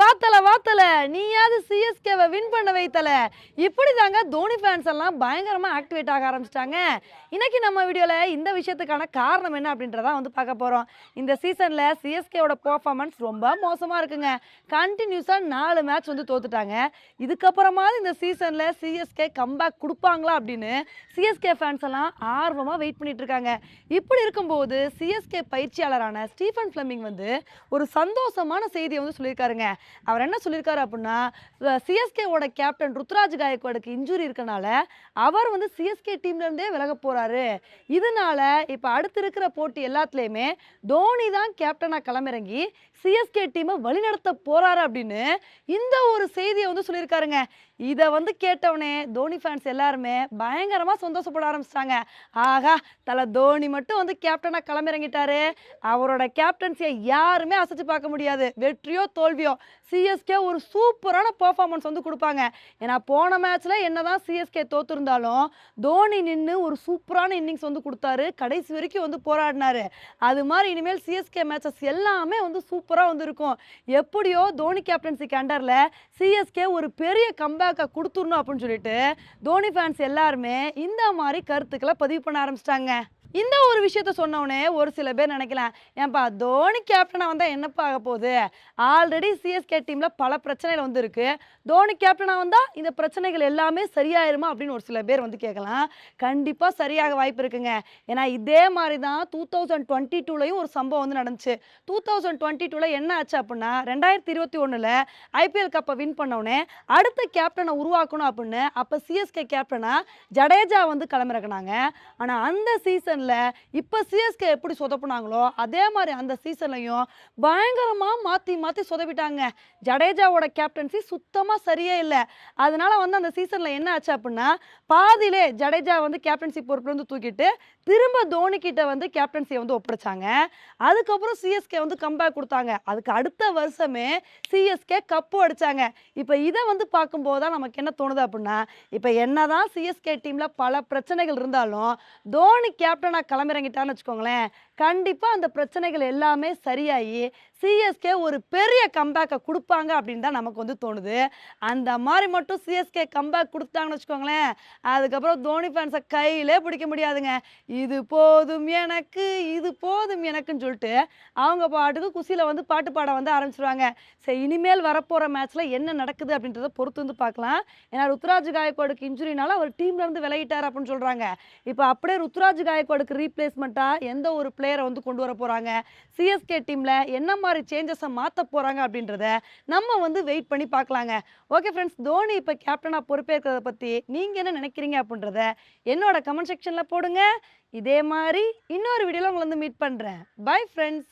வாத்தல வாத்தல. நீயாவது சிஎஸ்கேவை வின் பண்ண வைத்தல. இப்படி தாங்க தோனி ஃபேன்ஸ் எல்லாம் பயங்கரமாக ஆக்டிவேட் ஆக ஆரம்பிச்சிட்டாங்க. இன்னைக்கு நம்ம வீடியோவில் இந்த விஷயத்துக்கான காரணம் என்ன அப்படின்றதான் வந்து பார்க்க போகிறோம் இந்த சீசனில் சிஎஸ்கேவோட பர்ஃபார்மன்ஸ் ரொம்ப மோசமாக இருக்குங்க. கண்டினியூஸாக நாலு மேட்ச் வந்து தோத்துட்டாங்க. இதுக்கப்புறமாவது இந்த சீசனில் சிஎஸ்கே கம்பேக் கொடுப்பாங்களா அப்படின்னு சிஎஸ்கே ஃபேன்ஸ் எல்லாம் ஆர்வமாக வெயிட் பண்ணிட்டு இருக்காங்க. இப்படி இருக்கும்போது சிஎஸ்கே பயிற்சியாளரான ஸ்டீஃபன் ஃபிளமிங் வந்து ஒரு சந்தோஷமான செய்தியை வந்து சொல்லியிருக்காருங்க. அவர் என்ன சொல்லியிருக்காரு அப்படின்னா சிஎஸ்கேவோட கேப்டன் ருத்ராஜ் காயக்வாடுக்கு இன்ஜுரி இருக்கனால அவர் வந்து சிஎஸ்கே டீம்லேருந்தே விலக போகிறாரு இதனால இப்போ அடுத்து இருக்கிற போட்டி எல்லாத்துலேயுமே தோனி தான் கேப்டனாக களமிறங்கி சிஎஸ்கே டீமை வழிநடத்த போகிறாரு அப்படின்னு இந்த ஒரு செய்தியை வந்து சொல்லியிருக்காருங்க. இதை வந்து கேட்டவனே தோனி ஃபேன்ஸ் எல்லாருமே பயங்கரமாக சந்தோஷப்பட ஆரம்பிச்சிட்டாங்க. ஆகா தலை தோனி மட்டும் வந்து கேப்டனாக களமிறங்கிட்டாரு. அவரோட கேப்டன்சியை யாருமே அசைச்சு பார்க்க முடியாது. வெற்றியோ தோல்வியோ. சிஎஸ்கே ஒரு சூப்பரான பர்ஃபார்மன்ஸ் வந்து கொடுப்பாங்க. ஏன்னா போன மேட்ச்சில் என்ன தான் சிஎஸ்கே தோத்துருந்தாலும் தோனி நின்று ஒரு சூப்பரான இன்னிங்ஸ் வந்து கொடுத்தாரு. கடைசி வரைக்கும் வந்து போராடினாரு. அது மாதிரி இனிமேல் சிஎஸ்கே மேட்சஸ் எல்லாமே வந்து சூப்பராக வந்து இருக்கும். எப்படியோ தோனி கேப்டன்சிக்கு அண்டரில் சிஎஸ்கே ஒரு பெரிய கம்பேக்கை கொடுத்துடணும் அப்படின்னு சொல்லிட்டு தோனி ஃபேன்ஸ் எல்லாருமே இந்த மாதிரி கருத்துக்களை பதிவு பண்ண ஆரம்பிச்சிட்டாங்க. இந்த ஒரு விஷயத்த சொன்னவனே ஒரு சில பேர் நினைக்கலாம் ஏன்பா தோனி கேப்டனாக வந்தால் என்னப்பா ஆக போகுது? ஆல்ரெடி சிஎஸ்கே டீமில் பல பிரச்சனைகள் வந்து தோனி கேப்டனாக வந்தால் இந்த பிரச்சனைகள் எல்லாமே சரியாயிருமா அப்படின்னு ஒரு சில பேர் வந்து கேட்கலாம். கண்டிப்பாக சரியாக வாய்ப்பு இருக்குங்க. ஏன்னா இதே மாதிரி தான் டூ தௌசண்ட் டுவெண்ட்டி டூலையும் ஒரு சம்பவம் வந்து நடந்துச்சு. டூ தௌசண்ட் டுவெண்ட்டி டூவில் என்ன ஆச்சு அப்படின்னா ரெண்டாயிரத்தி இருபத்தி ஒன்றில் ஐபிஎல் கப்பை வின் பண்ணவுடனே அடுத்த கேப்டனை உருவாக்கணும் அப்படின்னு அப்போ சிஎஸ்கே கேப்டனாக ஜடேஜா வந்து கிளம்பிறக்குனாங்க ஆனால் அந்த சீசன் சீசனில் இப்போ சிஎஸ்கே எப்படி சொதப்புனாங்களோ அதே மாதிரி அந்த சீசன்லையும் பயங்கரமாக மாற்றி மாற்றி சொதப்பிட்டாங்க. ஜடேஜாவோட கேப்டன்சி சுத்தமாக சரியே இல்லை. அதனால வந்து அந்த சீசனில் என்ன ஆச்சு அப்படின்னா பாதியிலே ஜடேஜா வந்து கேப்டன்சி பொறுப்பில் வந்து தூக்கிட்டு திரும்ப தோனி கிட்ட வந்து கேப்டன்சியை வந்து ஒப்படைச்சாங்க. அதுக்கப்புறம் சிஎஸ்கே வந்து கம்பேக் கொடுத்தாங்க. அதுக்கு அடுத்த வருஷமே சிஎஸ்கே கப்பு அடிச்சாங்க. இப்போ இதை வந்து பார்க்கும்போது தான் நமக்கு என்ன தோணுது அப்படின்னா இப்போ என்னதான் சிஎஸ்கே டீமில் பல பிரச்சனைகள் இருந்தாலும் தோனி கேப்டன் நான் கிளம்பிறங்கிட்டான்னு வச்சுக்கோங்களேன் கண்டிப்பாக அந்த பிரச்சனைகள் எல்லாமே சரியாகி சிஎஸ்கே ஒரு பெரிய கம்பேக்கை கொடுப்பாங்க அப்படின்னு தான் நமக்கு வந்து தோணுது. அந்த மாதிரி மட்டும் சிஎஸ்கே கம்பேக் கொடுத்தாங்கன்னு வச்சுக்கோங்களேன் அதுக்கப்புறம் தோனி ஃபேன்ஸை கையிலே பிடிக்க முடியாதுங்க. இது போதும் எனக்கு இது போதும் எனக்குன்னு சொல்லிட்டு அவங்க பாட்டுக்கு குசியில் வந்து பாட்டு பாட வந்து ஆரம்பிச்சிருவாங்க. சரி இனிமேல் வரப்போகிற மேட்ச்சில் என்ன நடக்குது அப்படின்றத பொறுத்து வந்து பார்க்கலாம். ஏன்னா ருத்ராஜ் காயக்கோடுக்கு இன்ஜுரினால அவர் டீம்ல இருந்து அப்படின்னு சொல்கிறாங்க இப்போ அப்படியே ருத்ராஜ் காயக்கோடு காயக்வாடுக்கு ரீப்ளேஸ்மெண்ட்டாக எந்த ஒரு பிளேயரை வந்து கொண்டு வர போகிறாங்க சிஎஸ்கே டீமில் என்ன மாதிரி சேஞ்சஸை மாற்ற போகிறாங்க அப்படின்றத நம்ம வந்து வெயிட் பண்ணி பார்க்கலாங்க. ஓகே ஃப்ரெண்ட்ஸ் தோனி இப்போ கேப்டனாக பொறுப்பேற்கிறத பற்றி நீங்கள் என்ன நினைக்கிறீங்க அப்படின்றத என்னோட கமெண்ட் செக்ஷனில் போடுங்க. இதே மாதிரி இன்னொரு வீடியோவில் உங்களை வந்து மீட் பண்ணுறேன் பை ஃப்ரெண்ட்ஸ்